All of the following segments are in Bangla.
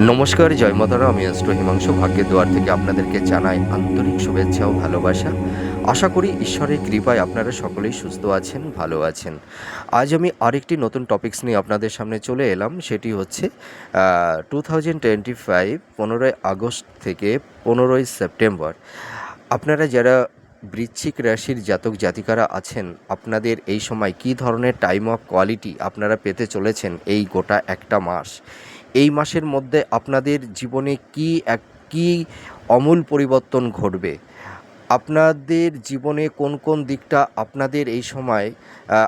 নমস্কার, জয় মাতারা আমি অস্ট্র হিমাংশু, ভাগ্যের দুয়ার থেকে আপনাদেরকে জানাই আন্তরিক শুভেচ্ছা ও ভালোবাসা। আশা করি ঈশ্বরের কৃপায় আপনারা সকলেই সুস্থ আছেন, ভালো আছেন। আজ আমি আরেকটি নতুন টপিকস নিয়ে আপনাদের সামনে চলে এলাম। সেটি হচ্ছে টু থাউজেন্ড টোয়েন্টি ফাইভ পনেরোই আগস্ট থেকে পনেরোই সেপ্টেম্বর। আপনারা যারা বৃশ্চিক রাশির জাতক জাতিকারা আছেন, আপনাদের এই সময় কী ধরনের টাইম অফ কোয়ালিটি আপনারা পেতে চলেছেন এই গোটা একটা মাস? এই মাসের মধ্যে আপনাদের জীবনে কী এক কী অমূল পরিবর্তন ঘটবে? আপনাদের জীবনে কোন কোন দিকটা আপনাদের এই সময়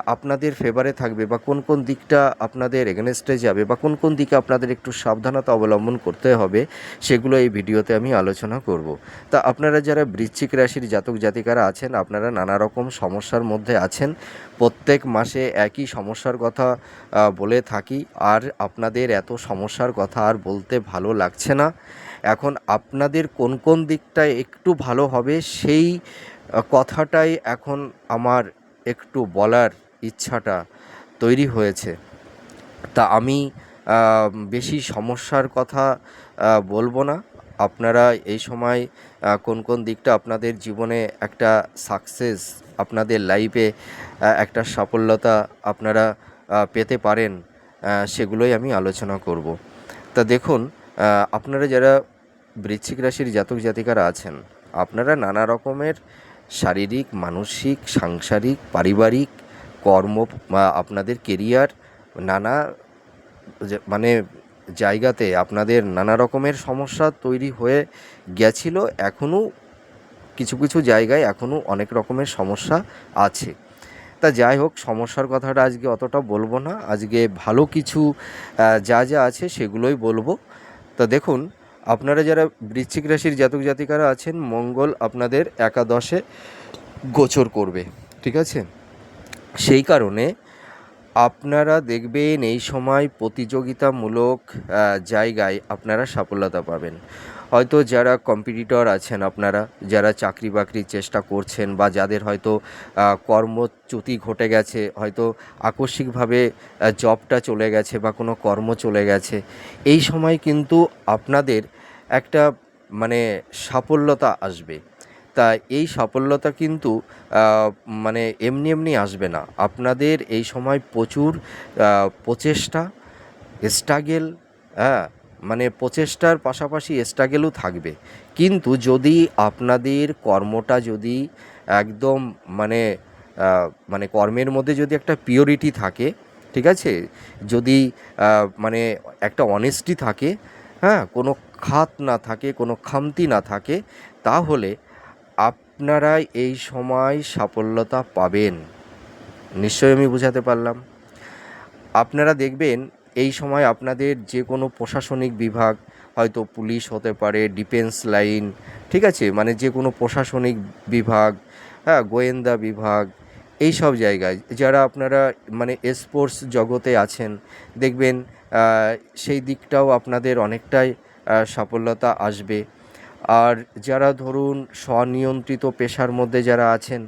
আপনাদের ফেভারে থাকবে বা কোন কোন দিকটা আপনাদের এগেনস্টে যাবে বা কোন কোন দিকে আপনাদের একটু সাবধানতা অবলম্বন করতে হবে, সেগুলো এই ভিডিওতে আমি আলোচনা করব। তা আপনারা যারা বৃশ্চিক রাশির জাতক জাতিকারা আছেন, আপনারা নানা রকম সমস্যার মধ্যে আছেন। প্রত্যেক মাসে একই সমস্যার কথা বলে থাকি। আর আপনাদের এত সমস্যার কথা আর বলতে ভালো লাগছে না। এখন আপনাদের কোন কোন দিকটায় একটু ভালো হবে সেই কথাটাই এখন আমার একটু বলার ইচ্ছাটা তৈরি হয়েছে। তা আমি বেশি সমস্যার কথা বলব না। আপনারা এই সময় কোন কোন দিকটা আপনাদের জীবনে একটা সাকসেস আপনাদের লাইফে একটা সাফল্যতা আপনারা পেতে পারেন সেগুলোই আমি আলোচনা করব। তা দেখুন আপনারা যারা বৃশ্চিক রাশির জাতক জাতিকারা আছেন। আপনারা নানা রকমের শারীরিক, মানসিক, সাংসারিক, পারিবারিক কর্ম আপনাদের কেরিয়ার নানা মানে জায়গাতে আপনাদের নানা রকমের সমস্যা তৈরি হয়ে গেছিল। এখনও কিছু কিছু জায়গায় এখনও অনেক রকমের সমস্যা আছে। তা যাই হোক, সমস্যার কথাটা আজকে অতটা বলব না। আজকে ভালো কিছু যা যা আছে সেগুলোই বলব। তা দেখুন আপনারা যারা বৃশ্চিক রাশির জাতক জাতিকারা আছেন, মঙ্গল আপনাদের একাদশে গোচর করবে, ঠিক আছে? সেই কারণে আপনারা দেখবেন এই সময় প্রতিযোগিতামূলক জায়গায় আপনারা সাফল্যতা পাবেন। হয়তো যারা কম্পিটিটর আছেন আপনারা, যারা চাকরি বাকরির চেষ্টা করছেন বা যাদের হয়তো কর্মচ্যুতি ঘটে গেছে, হয়তো আকস্মিকভাবে জবটা চলে গেছে বা কোনো কর্ম চলে গেছে, এই সময় কিন্তু আপনাদের একটা মানে সাফল্যতা আসবে। তা এই সাফল্যতা কিন্তু মানে এমনি এমনি আসবে না। আপনাদের এই সময় প্রচুর প্রচেষ্টা স্ট্রাগেল হ্যাঁ মানে প্রচেষ্টার পাশাপাশি স্ট্রাগেলও থাকবে। কিন্তু যদি আপনাদের কর্মটা যদি একদম মানে মানে কর্মের মধ্যে যদি একটা পিওরিটি থাকে, ঠিক আছে? যদি মানে একটা অনেস্টি থাকে হ্যাঁ কোনো খাত না থাকে, কোনো খামতি না থাকে, তাহলে আপনারা এই সময় সাফল্যতা পাবেন। নিশ্চয়ই আমি বুঝাতে পারলাম। আপনারা দেখবেন, এই সময় আপনাদের যে কোনো প্রশাসনিক বিভাগ, হয়তো পুলিশ হতে পারে, ডিফেন্স লাইন, ঠিক আছে? মানে যে কোনো প্রশাসনিক বিভাগ হ্যাঁ গোয়েন্দা বিভাগ, এই সব জায়গায়, যারা আপনারা মানে স্পোর্টস জগতে আছেন, দেখবেন সেই দিকটাও আপনাদের অনেকটাই আহ, সাফল্যতা আসবে। আর যারা ধরুন স্বনিয়ন্ত্রিত পেশার মধ্যে যারা আছেন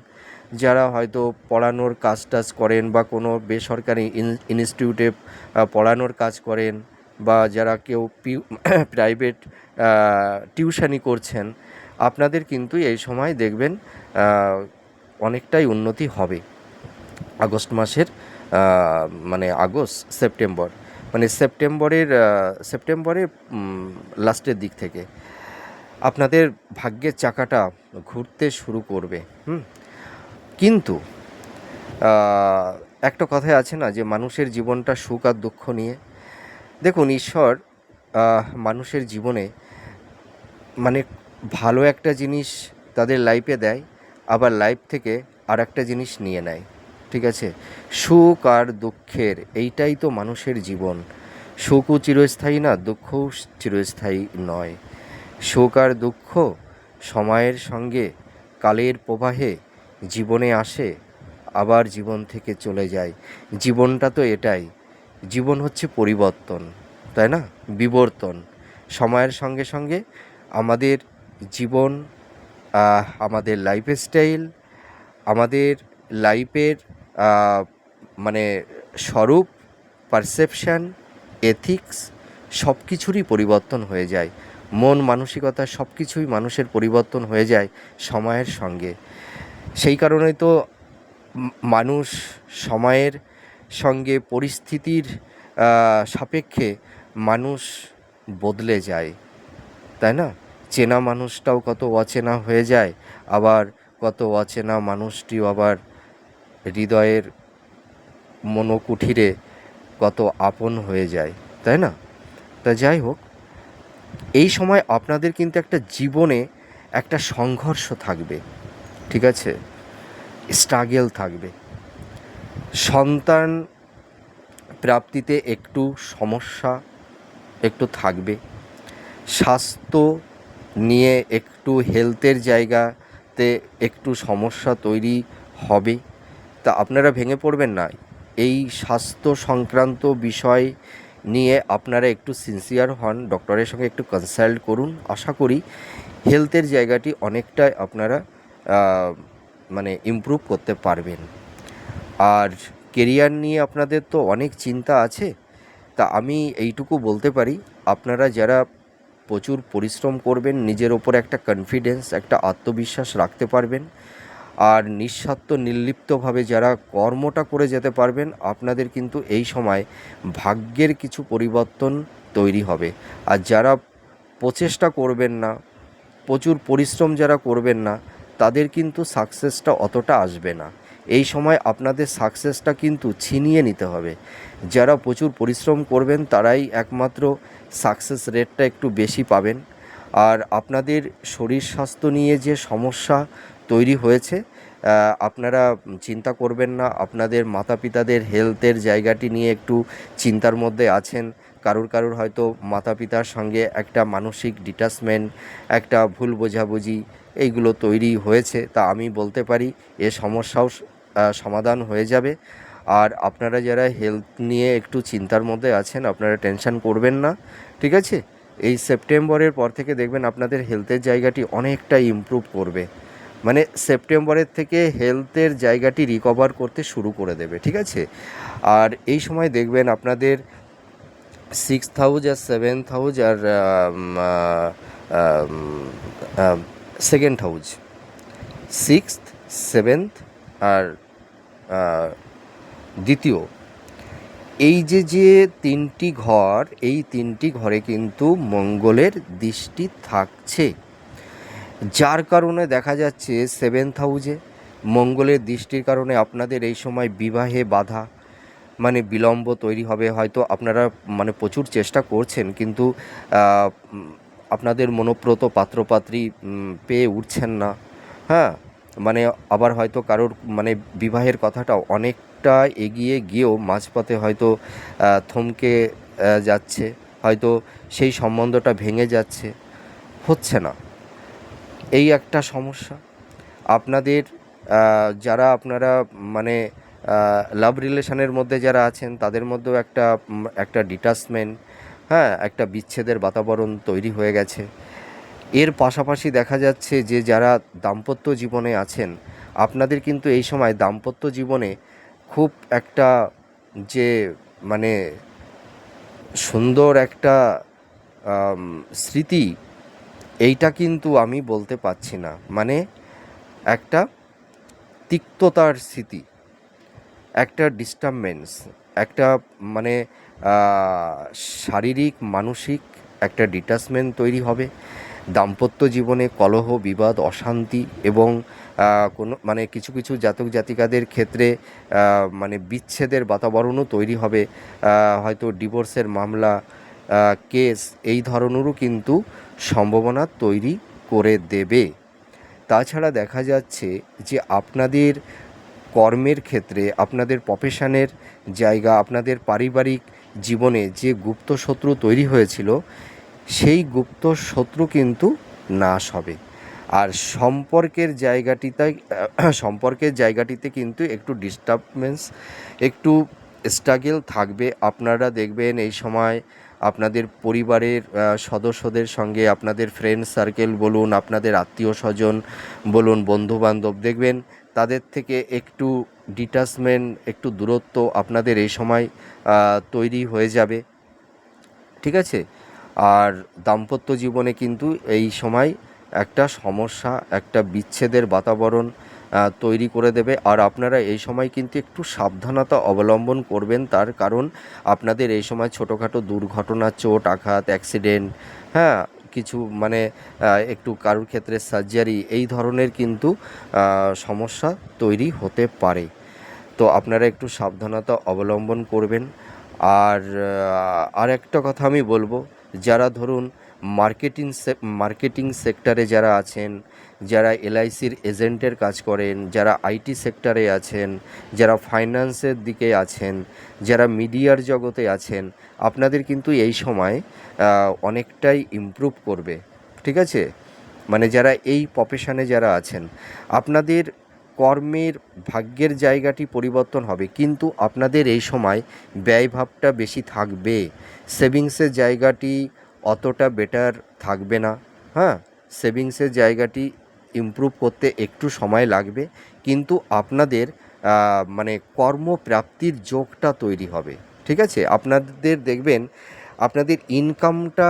যারা হয়তো পড়ানোর কাজ টাজ করেন বা কোনো বেসরকারি ইনস্টিটিউটে পড়ানোর কাজ করেন বা যারা কেউ প্রাইভেট টিউশানি করছেন আপনাদের কিন্তু এই সময় দেখবেন অনেকটাই উন্নতি হবে। আগস্ট মাসের মানে আগস্ট সেপ্টেম্বর। মানে সেপ্টেম্বরের সেপ্টেম্বরের লাস্টের দিক থেকে আপনাদের ভাগ্যের চাকাটা ঘুরতে শুরু করবে, হুম? কিন্তু একটা কথাই আছে না যে মানুষের জীবনটা সুখ আর দুঃখ নিয়ে। দেখুন, ঈশ্বর মানুষের জীবনে মানে ভালো একটা জিনিস তাদের লাইফে দেয়, আবার লাইফ থেকে আর একটা জিনিস নিয়ে নেয়। ঠিক আছে? সুখ আর দুঃখের, এইটাই তো মানুষের জীবন। সুখও চিরস্থায়ী না, দুঃখও চিরস্থায়ী নয়। সুখ আর দুঃখ সময়ের সঙ্গে, কালের প্রবাহে জীবনে আসে, আবার জীবন থেকে চলে যায়। জীবনটা তো এটাই, জীবন হচ্ছে পরিবর্তন, তাই না? বিবর্তন। সময়ের সঙ্গে সঙ্গে আমাদের জীবন আমাদের লাইফস্টাইল আমাদের লাইফের মানে স্বরূপ পারসেপশান এথিক্স সব কিছুরই পরিবর্তন হয়ে যায়। মন মানসিকতা সব কিছুই মানুষের পরিবর্তন হয়ে যায় সময়ের সঙ্গে। সেই কারণেই তো মানুষ সময়ের সঙ্গে পরিস্থিতির সাপেক্ষে মানুষ বদলে যায়। তাই না? চেনা মানুষটাও কত অচেনা হয়ে যায়, আবার কত অচেনা মানুষটিও আবার হৃদয়ের মনোকুঠিরে কত আপন হয়ে যায়, তাই না? তা যাই হোক, এই সময় আপনাদের কিন্তু একটা জীবনে একটা সংঘর্ষ থাকবে, ঠিক আছে? স্ট্রাগেল থাকবে। সন্তান প্রাপ্তিতে একটু সমস্যা একটু থাকবে। স্বাস্থ্য নিয়ে একটু হেলথের জায়গাতে একটু সমস্যা তৈরি হবে। তা আপনারা ভেঙে পড়বেন না। এই স্বাস্থ্য সংক্রান্ত বিষয় নিয়ে আপনারা একটু সিনসিয়ার হন ডক্টরের সঙ্গে একটু কনসাল্ট করুন। আশা করি হেলথের জায়গাটি অনেকটাই আপনারা মানে ইমপ্রুভ করতে পারবেন। আর কেরিয়ার নিয়ে আপনাদের তো অনেক চিন্তা আছে, তা আমি এইটুকু বলতে পারি, আপনারা যারা প্রচুর পরিশ্রম করবেন, নিজের ওপর একটা কনফিডেন্স একটা আত্মবিশ্বাস রাখতে পারবেন। আর নিঃস্বার্থ, নির্লিপ্তভাবে যারা কর্মটা করে যেতে পারবেন, আপনাদের কিন্তু এই সময় ভাগ্যের কিছু পরিবর্তন তৈরি হবে। আর যারা প্রচেষ্টা করবেন না, প্রচুর পরিশ্রম যারা করবেন না, তাদের কিন্তু সাকসেসটা অতটা আসবে না। এই সময় আপনাদের সাকসেসটা কিন্তু ছিনিয়ে নিতে হবে। যারা প্রচুর পরিশ্রম করবেন, তারাই একমাত্র সাকসেস রেটটা একটু বেশি পাবেন। আর আপনাদের শরীর স্বাস্থ্য নিয়ে যে সমস্যা তৈরি হয়েছে আপনারা চিন্তা করবেন না, আপনাদের মাতা পিতাদের হেলথের জায়গাটি নিয়ে একটু চিন্তার মধ্যে আছেন। কারুর কারুর হয়তো মাতা পিতার সঙ্গে একটা মানসিক ডিটাচমেন্ট একটা ভুল বোঝাবুঝি এইগুলো তৈরি হয়েছে, তা আমি বলতে পারি, এ সমস্যাও সমাধান হয়ে যাবে। আর আপনারা যারা হেলথ নিয়ে একটু চিন্তার মধ্যে আছেন, আপনারা টেনশন করবেন না, ঠিক আছে? এই সেপ্টেম্বরের পর থেকে দেখবেন আপনাদের হেলথের জায়গাটি অনেকটাই ইমপ্রুভ করবে। মানে সেপ্টেম্বরের থেকে হেলথের জায়গাটি রিকভার করতে শুরু করে দেবে, ঠিক আছে? আর এই সময় দেখবেন আপনাদের সিক্স হাউজ আর সেভেন্থ হাউজ আর সেকেন্ড হাউজ সিক্স সেভেন্থ আর দ্বিতীয়। এই যে যে তিনটি ঘর, এই তিনটি ঘরে কিন্তু মঙ্গলের দৃষ্টি থাকছে। যার কারণে দেখা যাচ্ছে সেভেন্থ হাউজে মঙ্গলের দৃষ্টির কারণে আপনাদের এই সময় বিবাহে বাধা মানে বিলম্ব তৈরি হবে। হয়তো আপনারা মানে প্রচুর চেষ্টা করছেন, কিন্তু আপনাদের মনোপ্রত পাত্রপাত্রী পেয়ে উঠছেন না। হ্যাঁ? মানে আবার হয়তো কারোর মানে বিবাহের কথাটা অনেকটা এগিয়ে গিয়েও মাঝপথে হয়তো থমকে যাচ্ছে। হয়তো সেই সম্বন্ধটা ভেঙে যাচ্ছে। হচ্ছে না। এই একটা সমস্যা। আপনাদের যারা আপনারা মানে লাভ রিলেশনের মধ্যে যারা আছেন, তাদের মধ্যেও একটা একটা ডিটাচমেন্ট হ্যাঁ একটা বিচ্ছেদের বাতাবরণ তৈরি হয়ে গেছে। এর পাশাপাশি দেখা যাচ্ছে যে, যারা দাম্পত্য জীবনে আছেন, আপনাদের কিন্তু এই সময় দাম্পত্য জীবনে খুব একটা যে মানে সুন্দর একটা স্মৃতি এইটা কিন্তু আমি বলতে পারছি না। মানে একটা তিক্ততার স্মৃতি, একটা ডিস্টার্বেন্স একটা মানে শারীরিক, মানসিক একটা ডিটাচমেন্ট তৈরি হবে। দাম্পত্য জীবনে কলহ, বিবাদ, অশান্তি এবং কোনো মানে কিছু কিছু জাতক জাতিকাদের ক্ষেত্রে মানে বিচ্ছেদের বাতাবরণও তৈরি হবে। হয়তো ডিভোর্সের মামলা কেস, এই ধরনেরও কিন্তু সম্ভাবনা তৈরি করে দেবে। তাছাড়া দেখা যাচ্ছে যে আপনাদের কর্মের ক্ষেত্রে, আপনাদের প্রফেশনের জায়গা, আপনাদের পারিবারিক জীবনে যে গুপ্ত শত্রু তৈরি হয়েছিল, সেই গুপ্ত শত্রু কিন্তু নাশ হবে। আর সম্পর্কের জায়গাটিতে সম্পর্কের জায়গাটিতে কিন্তু একটু ডিস্টার্বেন্স একটু স্ট্রাগেল থাকবে। আপনারা দেখবেন এই সময় আপনাদের পরিবারের সদস্যদের সঙ্গে আপনাদের ফ্রেন্ড সার্কেল বলুন, আপনাদের আত্মীয় স্বজন বলুন, বন্ধুবান্ধব দেখবেন, তাদের থেকে একটু ডিটাচমেন্ট একটু দূরত্ব আপনাদের এই সময় তৈরি হয়ে যাবে। ঠিক আছে? আর দাম্পত্য জীবনে কিন্তু এই সময় একটা সমস্যা, একটা বিচ্ছেদের বাতাবরণ তৈরি করে দেবে। আর আপনারা এই সময় কিন্তু একটু সাবধানতা অবলম্বন করবেন তার কারণ আপনাদের এই সময় ছোটোখাটো দুর্ঘটনা, চোট, আঘাত অ্যাক্সিডেন্ট হ্যাঁ কিছু মানে একটু কারুর ক্ষেত্রে সার্জারি এই ধরনের কিন্তু সমস্যা তৈরি হতে পারে। তো আপনারা একটু সাবধানতা অবলম্বন করবেন। আর আর একটা কথা আমি বলব, যারা ধরুন মার্কেটিং মার্কেটিং সেক্টরে যারা আছেন, যারা এলআইসির এজেন্টের কাজ করেন, যারা আইটি সেক্টরে আছেন, যারা ফাইন্যান্সের দিকে আছেন, যারা মিডিয়ার জগতে আছেন, আপনাদের কিন্তু এই সময় অনেকটাই ইমপ্রুভ করবে। ঠিক আছে? মানে যারা এই প্রফেশনে যারা আছেন, আপনাদের কর্মের ভাগ্যের জায়গাটি পরিবর্তন হবে, কিন্তু আপনাদের এই সময় ব্যয়ভাবটা বেশি থাকবে। সেভিংসের জায়গাটি অতটা বেটার থাকবে না। হ্যাঁ সেভিংসের জায়গাটি ইমপ্রুভ করতে একটু সময় লাগবে, কিন্তু আপনাদের মানে কর্মপ্রাপ্তির যোগটা তৈরি হবে। ঠিক আছে? আপনাদের দেখবেন, আপনাদের ইনকামটা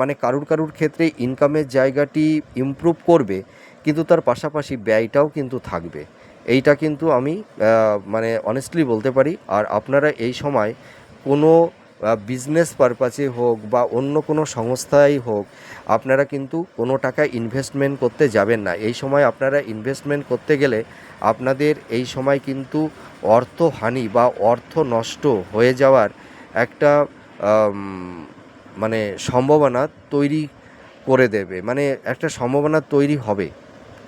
মানে কারুর কারুর ক্ষেত্রে ইনকামের জায়গাটি ইমপ্রুভ করবে, কিন্তু তার পাশাপাশি ব্যয়টাও কিন্তু থাকবে। এইটা কিন্তু আমি মানে অনেস্টলি বলতে পারি। আর আপনারা এই সময় কোনো বিজনেস পারপাসে হোক বা অন্য কোনো সংস্থায় হোক, আপনারা কিন্তু কোনো টাকা ইনভেস্টমেন্ট করতে যাবেন না। এই সময় আপনারা ইনভেস্টমেন্ট করতে গেলে আপনাদের এই সময় কিন্তু অর্থহানি বা অর্থ নষ্ট হয়ে যাওয়ার একটা মানে সম্ভাবনা তৈরি করে দেবে। মানে একটা সম্ভাবনা তৈরি হবে।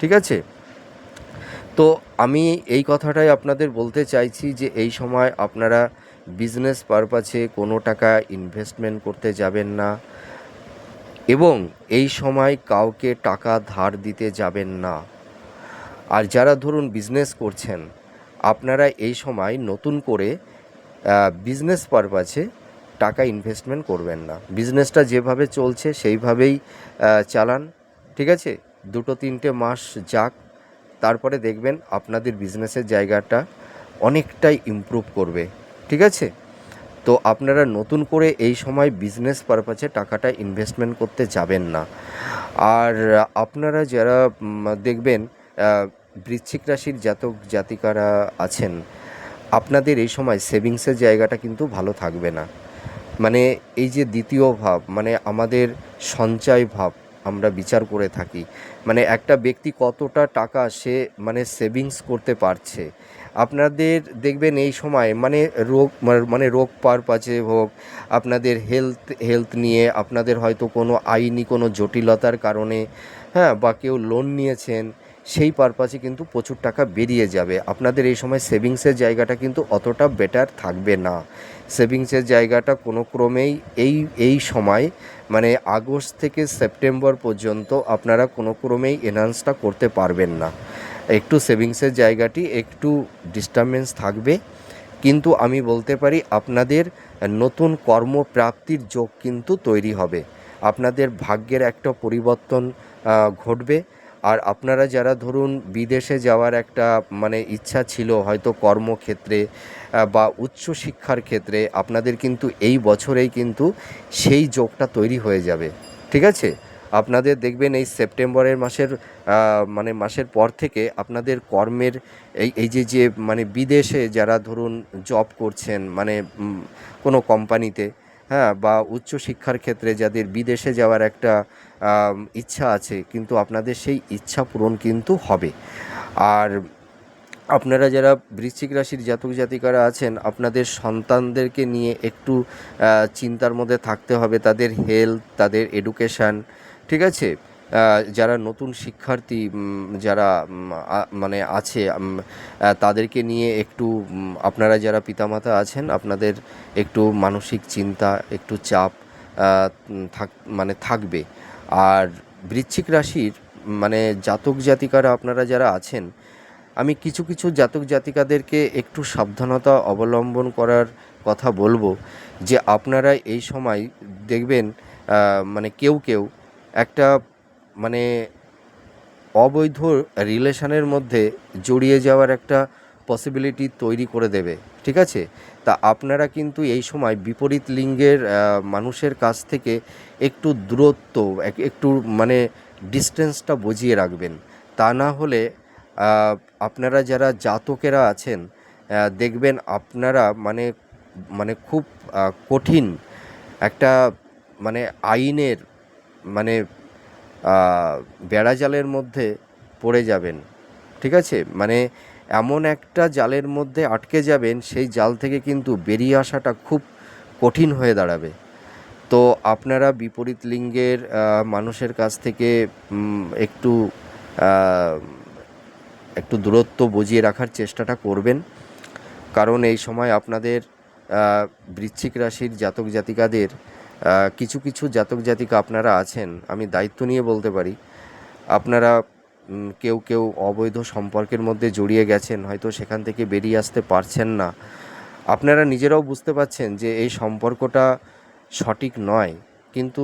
ঠিক আছে? তো আমি এই কথাটাই আপনাদের বলতে চাইছি যে এই সময় আপনারা বিজনেস পারপাসে কোনো টাকা ইনভেস্টমেন্ট করতে যাবেন না এবং এই সময় কাউকে টাকা ধার দিতে যাবেন না। আর যারা ধরুন বিজনেস করছেন, আপনারা এই সময় নতুন করে বিজনেস পারপাসে টাকা ইনভেস্টমেন্ট করবেন না। বিজনেসটা যেভাবে চলছে সেইভাবেই চালান, ঠিক আছে? দুটো তিনটে মাস যাক, তারপরে দেখবেন আপনাদের বিজনেসের জায়গাটা অনেকটাই ইমপ্রুভ করবে। ঠিক আছে? তো আপনারা নতুন করে এই সময় বিজনেস পারপাসে টাকাটা ইনভেস্টমেন্ট করতে যাবেন না। আর আপনারা যারা দেখবেন বৃশ্চিক রাশির জাতক জাতিকারা আছেন, আপনাদের এই সময় সেভিংসের জায়গাটা কিন্তু ভালো থাকবে না। মানে এই যে দ্বিতীয় ভাব মানে আমাদের সঞ্চয় ভাব আমরা বিচার করে থাকি। মানে একটা ব্যক্তি কতটা টাকা সে মানে সেভিংস করতে পারছে। আপনাদের দেখবেন এই সময় মানে রোগ মানে রোগ পারপাচে হোক, আপনাদের হেলথ হেলথ নিয়ে আপনাদের হয়তো কোনো আইনি কোনো জটিলতার কারণে হ্যাঁ বা কেউ লোন নিয়েছেন, সেই পারপাসে কিন্তু প্রচুর টাকা বেরিয়ে যাবে। আপনাদের এই সময় সেভিংসের জায়গাটা কিন্তু অতটা বেটার থাকবে না। সেভিংসের জায়গাটা কোনো ক্রমেই এই এই সময় মানে আগস্ট থেকে সেপ্টেম্বর পর্যন্ত আপনারা কোনো ক্রমেই এনহান্সটা করতে পারবেন না। একটু সেভিংসের জায়গাটি, একটু ডিস্টারবেন্স থাকবে। কিন্তু আমি বলতে পারি আপনাদের নতুন কর্মপ্রাপ্তির যোগ কিন্তু তৈরি হবে। আপনাদের ভাগ্যের একটা পরিবর্তন ঘটবে। আর আপনারা যারা ধরুন বিদেশে যাওয়ার একটা মানে ইচ্ছা ছিল, হয়তো কর্মক্ষেত্রে বা উচ্চশিক্ষার ক্ষেত্রে, আপনাদের কিন্তু এই বছরেই কিন্তু সেই যোগটা তৈরি হয়ে যাবে। ঠিক আছে? আপনাদের দেখবেন এই সেপ্টেম্বরের মাসের মানে মাসের পর থেকে আপনাদের কর্মের এই এই যে যে মানে বিদেশে যারা ধরুন জব করছেন মানে কোনো কোম্পানিতে হ্যাঁ বা উচ্চশিক্ষার ক্ষেত্রে যাদের বিদেশে যাওয়ার একটা ইচ্ছা আছে, কিন্তু আপনাদের সেই ইচ্ছা পূরণ কিন্তু হবে। আর আপনারা যারা বৃশ্চিক রাশির জাতক জাতিকারা আছেন, আপনাদের সন্তানদেরকে নিয়ে একটু চিন্তার মধ্যে থাকতে হবে, তাদের হেলথ তাদের এডুকেশান ঠিক আছে? যারা নতুন শিক্ষার্থী যারা মানে আছে তাদেরকে নিয়ে একটু আপনারা যারা পিতামাতা আছেন, আপনাদের একটু মানসিক চিন্তা, একটু চাপ থাক মানে থাকবে। আর বৃশ্চিক রাশির মানে জাতক জাতিকারা আপনারা যারা আছেন, আমি কিছু কিছু জাতক জাতিকাদেরকে একটু সাবধানতা অবলম্বন করার কথা বলব যে আপনারা এই সময় দেখবেন মানে কেউ কেউ একটা মানে অবৈধ রিলেশনের মধ্যে জড়িয়ে যাওয়ার একটা পসিবিলিটি তৈরি করে দেবে, ঠিক আছে? তা আপনারা কিন্তু এই সময় বিপরীত লিঙ্গের মানুষের কাছ থেকে একটু দূরত্ব, এক- একটু মানে ডিস্টেন্সটা বজিয়ে রাখবেন। তা না হলে আপনারা যারা জাতকেরা আছেন দেখবেন আপনারা মানে মানে খুব কঠিন একটা মানে আইনের মানে বেড়াজালের মধ্যে পড়ে যাবেন। ঠিক আছে? মানে এমন একটা জালের মধ্যে আটকে যাবেন, সেই জাল থেকে কিন্তু বেরিয়ে আসাটা খুব কঠিন হয়ে দাঁড়াবে। তো আপনারা বিপরীত লিঙ্গের মানুষের কাছ থেকে একটু একটু দূরত্ব বজিয়ে রাখার চেষ্টাটা করবেন। কারণ এই সময় আপনাদের বৃশ্চিক রাশির জাতক জাতিকাদের কিছু কিছু জাতক জাতিকা আপনারা আছেন, আমি দায়িত্ব নিয়ে বলতে পারি। আপনারা কেউ কেউ অবৈধ সম্পর্কের মধ্যে জড়িয়ে গেছেন, হয়তো সেখান থেকে বেরিয়ে আসতে পারছেন না। আপনারা নিজেরাও বুঝতে পারছেন যে এই সম্পর্কটা সঠিক নয়। কিন্তু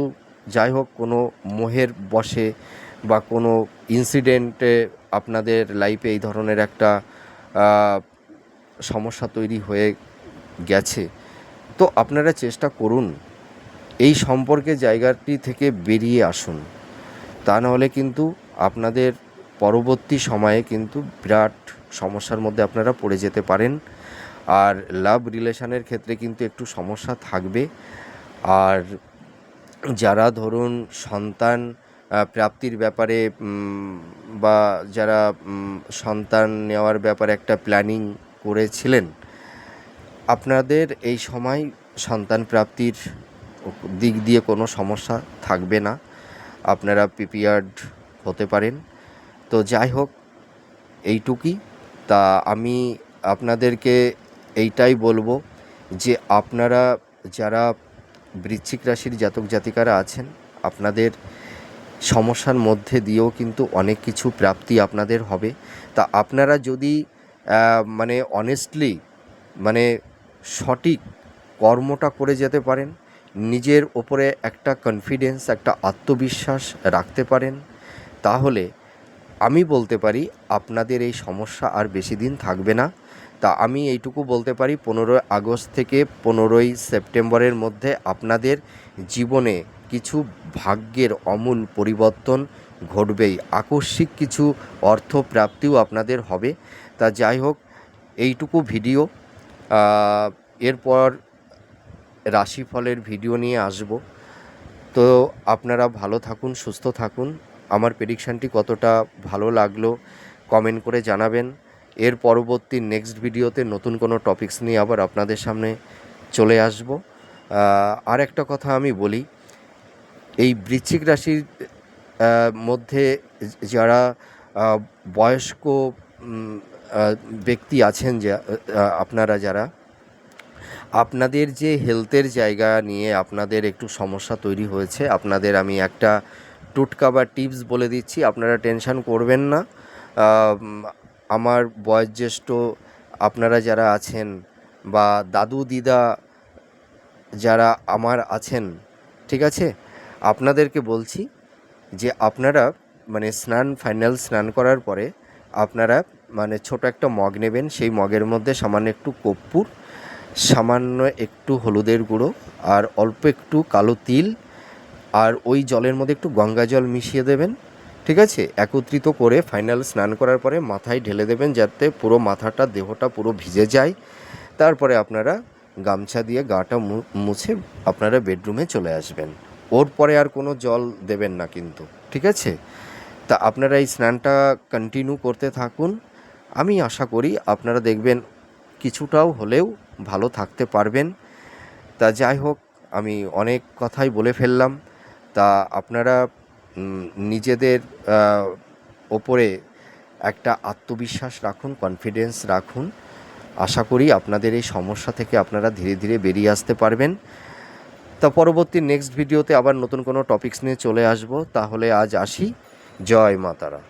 যাই হোক, কোনো মোহের বশে বা কোনো ইনসিডেন্টে আপনাদের লাইফে এই ধরনের একটা সমস্যা তৈরি হয়ে গেছে। তো আপনারা চেষ্টা করুন এই সম্পর্কে জায়গাটি থেকে বেরিয়ে আসুন। তা নাহলে কিন্তু আপনাদের পরবর্তী সময়ে কিন্তু বিরাট সমস্যার মধ্যে আপনারা পড়ে যেতে পারেন। আর লাভ রিলেশনের ক্ষেত্রে কিন্তু একটু সমস্যা থাকবে। আর যারা ধরুন সন্তান প্রাপ্তির ব্যাপারে বা যারা সন্তান নেওয়ার ব্যাপারে একটা প্ল্যানিং করেছিলেন, আপনাদের এই সময় সন্তান প্রাপ্তির দিক দিয়ে কোনো সমস্যা থাকবে না। আপনারা প্রিপেয়ার্ড হতে পারেন। তো যাই হোক, এইটুকুই। তা আমি আপনাদেরকে এইটাই বলব যে আপনারা যারা বৃশ্চিক রাশির জাতক জাতিকারা আছেন, আপনাদের সমস্যার মধ্যে দিয়েও কিন্তু অনেক কিছু প্রাপ্তি আপনাদের হবে। তা আপনারা যদি মানে অনেস্টলি মানে সঠিক কর্মটা করে যেতে পারেন, নিজের ওপরে একটা কনফিডেন্স একটা আত্মবিশ্বাস রাখতে পারেন, তাহলে আমি বলতে পারি আপনাদের এই সমস্যা আর বেশি দিন থাকবে না। তা আমি এইটুকু বলতে পারি, পনেরোই আগস্ট থেকে পনেরোই সেপ্টেম্বরের মধ্যে আপনাদের জীবনে কিছু ভাগ্যের অমূল পরিবর্তন ঘটবেই। আকস্মিক কিছু অর্থ প্রাপ্তিও আপনাদের হবে। তা যাই হোক, এইটুকু ভিডিও। এরপর রাশিফলের ভিডিও নিয়ে আসব। তো আপনারা ভালো থাকুন, সুস্থ থাকুন। আমার প্রেডিকশানটি কতটা ভালো লাগল কমেন্ট করে জানাবেন। এর পরবর্তী নেক্সট ভিডিওতে নতুন কোনো টপিকস নিয়ে আবার আপনাদের সামনে চলে আসব। আর একটা কথা আমি বলি, এই বৃশ্চিক রাশির মধ্যে যারা বয়স্ক ব্যক্তি আছেন যা আপনারা যারা, আপনাদের যে হেলথের জায়গা নিয়ে আপনাদের একটু সমস্যা তৈরি হয়েছে, আপনাদের আমি একটা টুটকা বা টিপস বলে দিচ্ছি, আপনারা টেনশন করবেন না। আমার বয়োজ্যেষ্ঠ, আপনারা যারা আছেন বা দাদু দিদা যারা আমার আছেন, ঠিক আছে? আপনাদেরকে বলছি যে আপনারা মানে স্নান, ফাইনাল স্নান করার পরে আপনারা মানে ছোট একটা মগ নেবেন, সেই মগের মধ্যে সামান্য একটু কর্পূর, সামান্য একটু হলুদের গুঁড়ো আর অল্প একটু কালো তিল আর ওই জলের মধ্যে একটু গঙ্গা জল মিশিয়ে দেবেন, ঠিক আছে? একত্রিত করে ফাইনাল স্নান করার পরে মাথায় ঢেলে দেবেন যাতে পুরো মাথাটা, দেহটা পুরো ভিজে যায়। তারপরে আপনারা গামছা দিয়ে গাটা মুছে আপনারা বেডরুমে চলে আসবেন। ওর পরে আর কোনো জল দেবেন না কিন্তু, ঠিক আছে? তা আপনারা এই স্নানটা কন্টিনিউ করতে থাকুন। আমি আশা করি আপনারা দেখবেন কিছুটাও হলেও ভালো থাকতে পারবেন। তা যাই হোক, আমি অনেক কথাই বলে ফেললাম। তা আপনারা নিজেদের ওপরে একটা আত্মবিশ্বাস রাখুন কনফিডেন্স রাখুন। আশা করি আপনাদের এই সমস্যা থেকে আপনারা ধীরে ধীরে বেরিয়ে আসতে পারবেন। তা পরবর্তী নেক্সট ভিডিওতে আবার নতুন কোনো টপিক্স নিয়ে চলে আসব। তাহলে আজ আসি। জয় মাতারা।